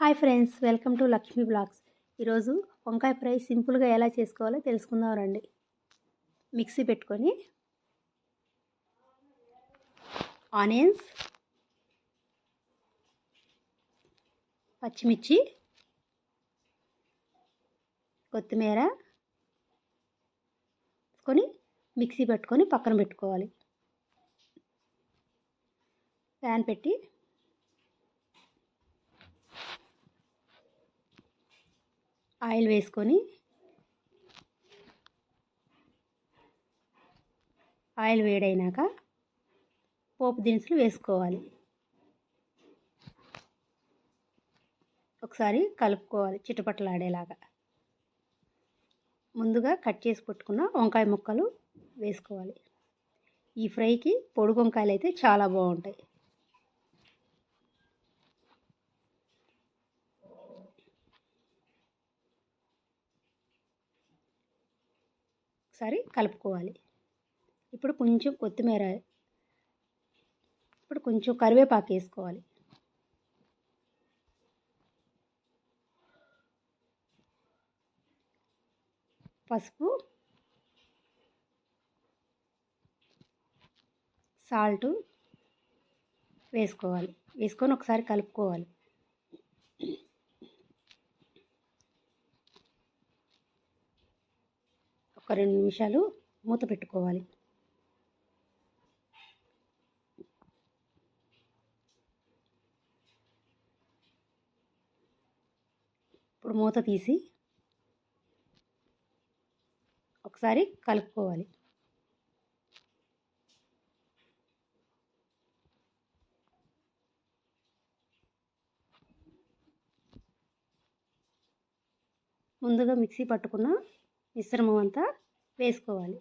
Hi friends welcome to Lakshmi blogs. ఈరోజు వంకాయ fry సింపుల్గా ఎలా చేసుకోవాలో తెలుసుకుందాం రండి. మిక్సీ పెట్టుకొని ఆనియన్స్ పచ్చిమిర్చి కొత్తిమీర కొని మిక్సీ పెట్టుకొని పక్కన పెట్టుకోవాలి. ప్యాన్ పెట్టి ఆయిల్ వేసుకొని ఆయిల్ వేడైనాక పోపు దినుసులు వేసుకోవాలి. ఒకసారి కలుపుకోవాలి చిటపటలాడేలాగా. ముందుగా కట్ చేసి పెట్టుకున్న వంకాయ ముక్కలు వేసుకోవాలి. ఈ ఫ్రైకి పొడి వంకాయలు అయితే చాలా బాగుంటాయి. ఒకసారి కలుపుకోవాలి. ఇప్పుడు కొంచెం కొత్తిమీర ఇప్పుడు కొంచెం కరివేపాకు వేసుకోవాలి. పసుపు సాల్టు వేసుకోవాలి. వేసుకొని ఒకసారి కలుపుకోవాలి. ఒక రెండు నిమిషాలు మూత పెట్టుకోవాలి. ఇప్పుడు మూత తీసి ఒకసారి కలుపుకోవాలి. ముందుగా మిక్సీ పట్టుకున్న మిశ్రమం అంతా వేసుకోవాలి.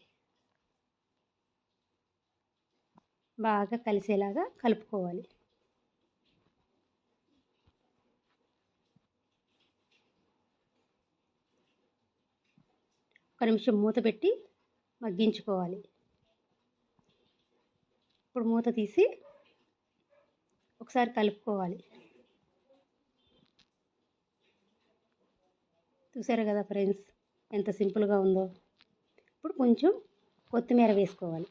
బాగా కలిసేలాగా కలుపుకోవాలి. ఒక నిమిషం మూత పెట్టి మగ్గించుకోవాలి. ఇప్పుడు మూత తీసి ఒకసారి కలుపుకోవాలి. చూసారు కదా ఫ్రెండ్స్? ఎంత సింపుల్గా ఉందో. ఇప్పుడు కొంచెం కొత్తిమీర వేసుకోవాలి.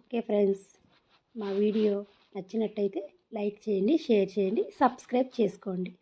ఓకే ఫ్రెండ్స్ మా వీడియో నచ్చినట్టయితే లైక్ చేయండి షేర్ చేయండి సబ్స్క్రైబ్ చేసుకోండి.